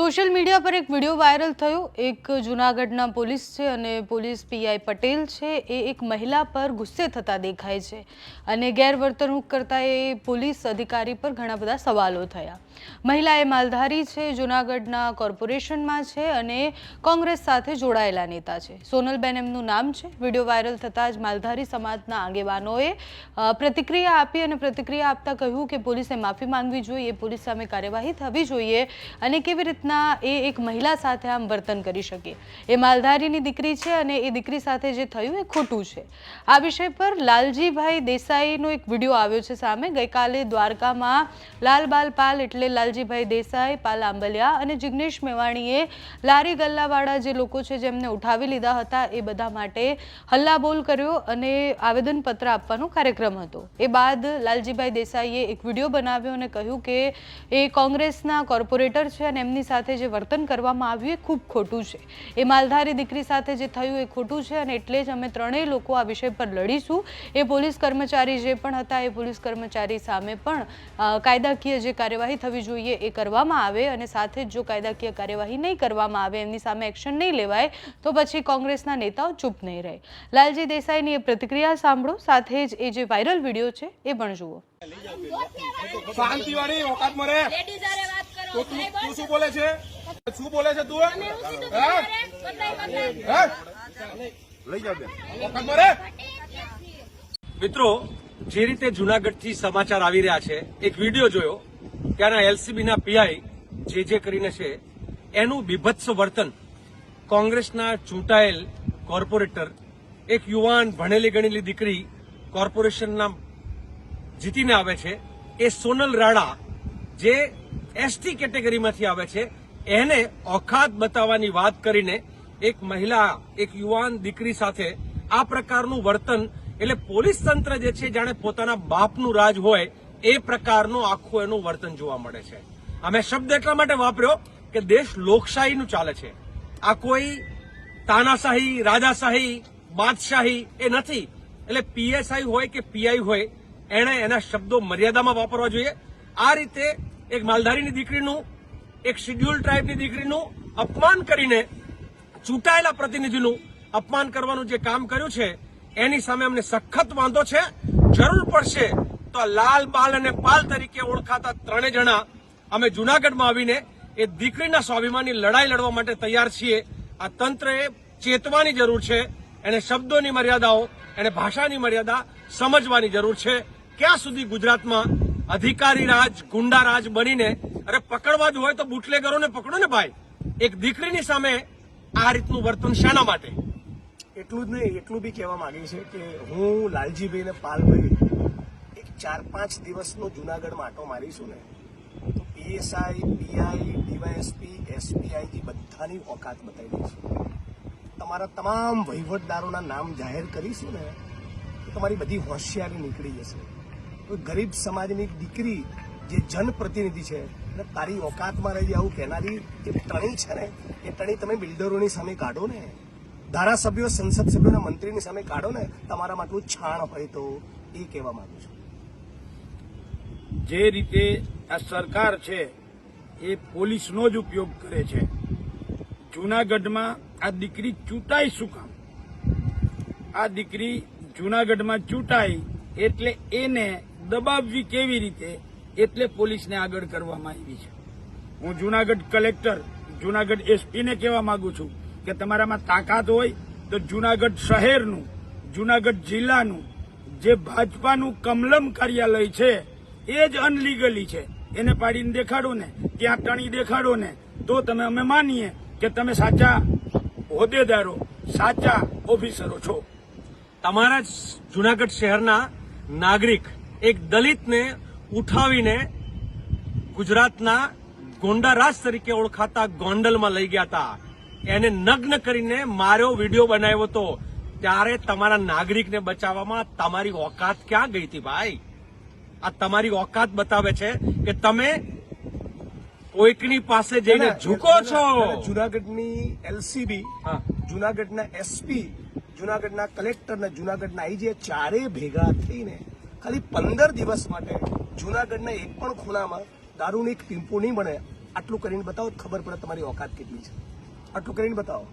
Social media પર એક video viral થયો. એક જૂનાગઢના પોલીસ છે અને પોલીસ પીઆઈ પટેલ છે. એ એક મહિલા પર ગુસ્સે થતા દેખાય છે અને ગેરવર્તણૂક કરતા એ પોલીસ અધિકારી પર ઘણા બધા સવાલો થયા. મહિલા એ માલધારી છે, જૂનાગઢના કોર્પોરેશનમાં છે અને કોંગ્રેસ સાથે જોડાયેલા નેતા છે. સોનલબેન એમનું નામ છે. વીડિયો વાયરલ થતાં જ માલધારી સમાજના આગેવાનોએ પ્રતિક્રિયા આપી અને પ્રતિક્રિયા આપતા કહ્યું કે પોલીસે માફી માંગવી જોઈએ પોલીસ સામે કાર્યવાહી થવી જોઈએ અને કેવી રીતના એ એક મહિલા સાથે આમ વર્તન કરી શકે. એ માલધારીની દીકરી છે અને એ દીકરી સાથે જે થયું એ ખોટું છે. આ વિષય પર લાલજીભાઈ દેસાઈનો એક વીડિયો આવ્યો છે સામે. ગઈકાલે દ્વારકામાં લાલબાલ પાલ એટલે લાલજીભાઈ દેસાઈ, પાલ આંબલિયા અને જિગ્નેશ મેવાણીએ લારી ગલ્લાવાળા જે લોકો છે જેમને ઉઠાવી લીધા હતા એ બધા માટે હલ્લાબોલ કર્યો અને આવેદનપત્ર આપવાનો કાર્યક્રમ હતો. એ બાદ લાલજીભાઈ દેસાઈએ એક વીડિયો બનાવ્યો અને કહ્યું કે એ કોંગ્રેસના કોર્પોરેટર છે અને એમની સાથે જે વર્તન કરવામાં આવ્યું એ ખૂબ ખોટું છે. એ માલધારી દીકરી સાથે જે થયું એ ખોટું છે અને એટલે જ અમે ત્રણેય લોકો આ વિષય પર લડીશું. એ પોલીસ કર્મચારી જે પણ હતા એ પોલીસ કર્મચારી સામે પણ કાયદાકીય જે કાર્યવાહી થવી જોઈએ એ કરવામાં આવે અને સાથે જ જો કાયદાકીય કાર્યવાહી નહીં કરવામાં આવે એમની સામે એક્શન નહીં લેવાય તો પછી કોંગ્રેસના નેતાઓ ચૂપ નહીં રહે. લાલજી દેસાઈની એ પ્રતિક્રિયા સાંભળો સાથે જ એ જે વાયરલ વીડિયો છે એ પણ જુઓ. શાંતિ વાળી ઓકાત તો તું તું શું બોલે છે? શું બોલે છે તું? લઈ જાવ મિત્રો જે રીતે જુનાગઢથી સમાચાર આવી રહ્યા છે એક વીડિયો જોયો ત્યાંના એલસીબીના પીઆઈ જે જે કરીને છે એનું બીભત્સ વર્તન કોંગ્રેસના ચૂંટાયેલ કોર્પોરેટર એક યુવાન ભણેલી ગણેલી દીકરી કોર્પોરેશનના જીતીને આવે છે એ સોનલ રાણા જે એસટી કેટેગરીમાંથી આવે છે. એને ઓખાત બતાવવાની વાત કરીને એક મહિલા, એક યુવાન દીકરી સાથે આ પ્રકારનું વર્તન, એટલે પોલીસ તંત્ર જે છે, જાણે પોતાના બાપનું રાજ હોય, એ પ્રકારનું આખું એનું વર્તન જોવા મળે છે. અમે શબ્દ એટલા માટે વાપર્યો કે દેશ લોકશાહીનું ચાલે છે. આ કોઈ તાનાશાહી, રાજાશાહી, બાદશાહી એ નથી. એટલે પીએસઆઈ હોય કે પીઆઈ હોય, એણે એના શબ્દો મર્યાદામાં વાપરવા જોઈએ. આ રીતે એક માલધારીની દીકરીનું, એક શિડ્યુલ ટ્રાઇબની દીકરીનું અપમાન કરીને ચૂંટાયેલા પ્રતિનિધિનું અપમાન કરવાનું જે કામ કર્યું છે, એની સામે અમને સખત વાંધો છે. જરૂર પડશે તો લાલ બાલ અને પાલ તરીકે ઓળખાતા ત્રણેય જણા અમે જુનાગઢમાં આવીને એ દીકરીના સ્વાભિમાનની લડાઈ લડવા માટે તૈયાર છીએ. આ તંત્રએ ચેતવાની જરૂર છે, એને શબ્દોની મર્યાદાઓ, એને ભાષાની મર્યાદા સમજવાની જરૂર છે. ક્યાં સુધી ગુજરાતમાં અધિકારી રાજ, ગુંડા રાજ બનીને, અરે પકડવા જ હોય તો બુટલેગરોને પકડો ને ભાઈ. એક દીકરીની સામે આ રીતનું વર્તન શાના માટે? એટલું જ નહીં, એટલું બી કહેવા માંગે છે કે હું લાલજીભાઈ ને પાલભાઈ એક ચાર પાંચ દિવસનો જુનાગઢમાં આટો મારીશું ને, તો પીએસઆઈ, પીઆઈ, ડીવાયએસપી એસપીઆઈજી બધાની ઓકાત બતાવી દઈશું. તમારા તમામ વહીવટદારોના નામ જાહેર કરીશું ને, તો તમારી બધી હોશિયારી નીકળી જશે. કોઈ ગરીબ સમાજની દીકરી જે જનપ્રતિનિધિ છે એટલે તારી ઓકાતમાં રહી આવું કહેનારી જે ટણી છે ને, એ ટણી તમે બિલ્ડરોની સામે કાઢો ને. ધારાસભ્યો, સંસદ સભ્યોના મંત્રીની સામે કાઢો ને, તમારા માટે છાણ હોય તો એ કહેવા માંગુ છું. જે રીતે આ સરકાર છે, એ પોલીસનો જ ઉપયોગ કરે છે. જૂનાગઢમાં આ દીકરી ચૂંટાઈ શું કામ? આ દીકરી જૂનાગઢમાં ચૂંટાઈ એટલે એને દબાવવી કેવી રીતે, એટલે પોલીસને આગળ કરવામાં આવી છે. હું જૂનાગઢ કલેક્ટર, જૂનાગઢ એસપીને કહેવા માંગુ છું કે તમારામાં તાકાત હોય તો જૂનાગઢ શહેરનું, જૂનાગઢ જિલ્લાનું, જે ભાજપાનું કમલમ કાર્યાલય છે, એ જ અનલીગલી છે. એને પાડીને દેખાડો ને, ત્યાં ટણી દેખાડો ને, તો તમે અમે માનીએ કે તમે સાચા હોદ્દેદારો, સાચા ઓફિસરો છો. તમારા જુનાગઢ શહેરના નાગરિક એક દલિતને ઉઠાવીને ગુજરાતના ગોંડા રાજ તરીકે ઓળખાતા ગોંડલમાં લઈ ગયા હતા. એને નગ્ન કરીને માર્યો વીડિયો બનાવ્યો હતો. ત્યારે તમારા નાગરિકને બચાવવામાં તમારી ઓકાત ક્યાં ગઈ હતી ભાઈ? આ તમારી ઓકાત બતાવે છે કે તમે કોઈકની પાસે જઈને ઝૂકો છો. જુનાગઢની એલસીબી હા. જુનાગઢના એસપી જુનાગઢના કલેક્ટર ને જુનાગઢના આઈજી ચારે ભેગા થઈને ખાલી પંદર દિવસ માટે જુનાગઢના એક પણ ખૂણામાં દારૂની એક ટીમ્પો નહીં બને. આટલું કરીને બતાવો, ખબર પડે તમારી ઓકાત કેટલી છે. આટલું કરીને બતાવો.